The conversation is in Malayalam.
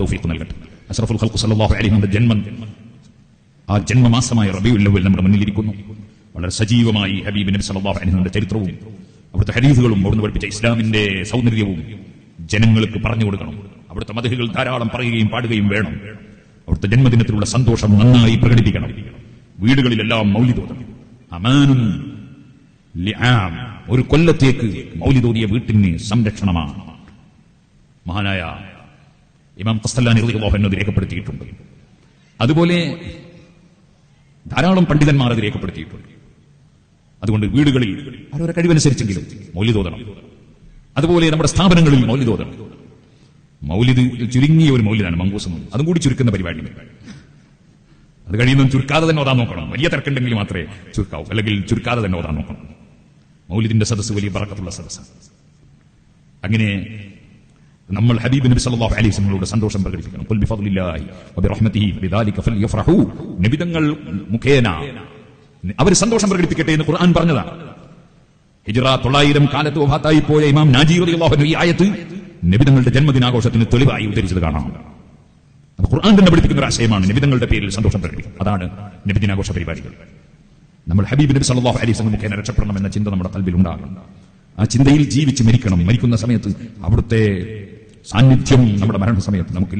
തൗഫീഖ് നൽകട്ടെ. അഷ്റഫുൽ ഖൽഖ് സല്ലല്ലാഹു അലൈഹി വസല്ലം ജന്മം ആ ജന്മമാസമായ റബീഉൽ അവ്വൽ നമ്മുടെ മുന്നിലിരിക്കുന്നു. വളരെ സജീവമായി ഹബീബ് നബി സല്ലല്ലാഹു അലൈഹി വസല്ലം ചരിത്രവും അവിടുത്തെ ഹദീസുകളും അവിടുന്ന് പഠിപ്പിച്ച ഇസ്ലാമിന്റെ സൗന്ദര്യവും ജനങ്ങൾക്ക് പറഞ്ഞു കൊടുക്കണം. അവിടുത്തെ മതഹുകൾ ധാരാളം പറയുകയും പാടുകയും വേണം. അവിടുത്തെ ജന്മദിനത്തിലുള്ള സന്തോഷം നന്നായി പ്രകടിപ്പിക്കണം. വീടുകളിലെല്ലാം മൗലിതോതണം അമാനും. ഒരു കൊല്ലത്തേക്ക് മൗലിതോതിയ വീട്ടിന് സംരക്ഷണമാണ്. മഹാനായ ഇമാം ഖസ്തല്ലാനി റളിയല്ലാഹു അത് രേഖപ്പെടുത്തിയിട്ടുണ്ട്. അതുപോലെ ധാരാളം പണ്ഡിതന്മാർ അത് രേഖപ്പെടുത്തിയിട്ടുണ്ട്. അതുകൊണ്ട് വീടുകളിൽ അവരവരെ കഴിവനുസരിച്ചെങ്കിലും മൗല്യതോതണം അതുപോലെ നമ്മുടെ സ്ഥാപനങ്ങളിൽ മൗല്യതോതണം മൗലിദ് ചുരുങ്ങിയ ഒരു മൗലിദാണ് മങ്കൂസം അതും കൂടി ചുരുക്കുന്ന പരിപാടി. അത് കഴിയുന്നതും ചുരുക്കാതെ തന്നെ ഓതാൻ നോക്കണം. വലിയ തിരക്കുണ്ടെങ്കിൽ മാത്രമേ ചുരുക്കാവൂ. അല്ലെങ്കിൽ ചുരുക്കാതെ തന്നെ ഓതാൻ നോക്കണം. മൗലിദിന്റെ സദസ്സ് വലിയ പറക്കത്തുള്ള സദസ്സാണ്. അങ്ങനെ നമ്മൾ ഹബീബ് നബി സല്ലല്ലാഹു അലൈഹി വസല്ലമയോട് സന്തോഷം പ്രകടിപ്പിക്കണം. ഖുൽ ബിഫദ്ലില്ലാഹി വബിറഹ്മതിഹി ബിദാലിക ഫൽയഫ്റഹു നിബിതങ്ങൾ മുഖേന അവർ സന്തോഷം പ്രകടിപ്പിക്കട്ടെ എന്ന് ഖുർആൻ പറഞ്ഞതാണ്. ഹിജ്റ തൊള്ളായിരം കാലത്ത് വഫാത്തായി പോയ ഇമാം നാജി റളിയല്ലാഹു ഈ ആയത്ത് നബിതങ്ങളുടെ ജന്മദിനാഘോഷത്തിന് തെളിവായി ഉദ്ധരിച്ചത് കാണാം. ഖുർആൻ തന്നെ പഠിപ്പിക്കുന്ന ഒരു ആശയമാണ്. നബിതങ്ങളുടെ പേരിൽ സന്തോഷം പ്രകടിപ്പിക്കും. അതാണ് നബിദിനാഘോഷ പരിപാടികൾ. നമ്മൾ ഹബീബ് നബി സല്ലല്ലാഹു അലൈഹി വസല്ലം മുഖേന രക്ഷപ്പെടണം എന്ന ചിന്ത നമ്മുടെ കൽബിൽ ഉണ്ടാകണം. ആ ചിന്തയിൽ ജീവിച്ച് മരിക്കണം. മരിക്കുന്ന സമയത്ത് അവിടുത്തെ സാന്നിധ്യം നമ്മുടെ മരണസമയത്ത് നമുക്ക്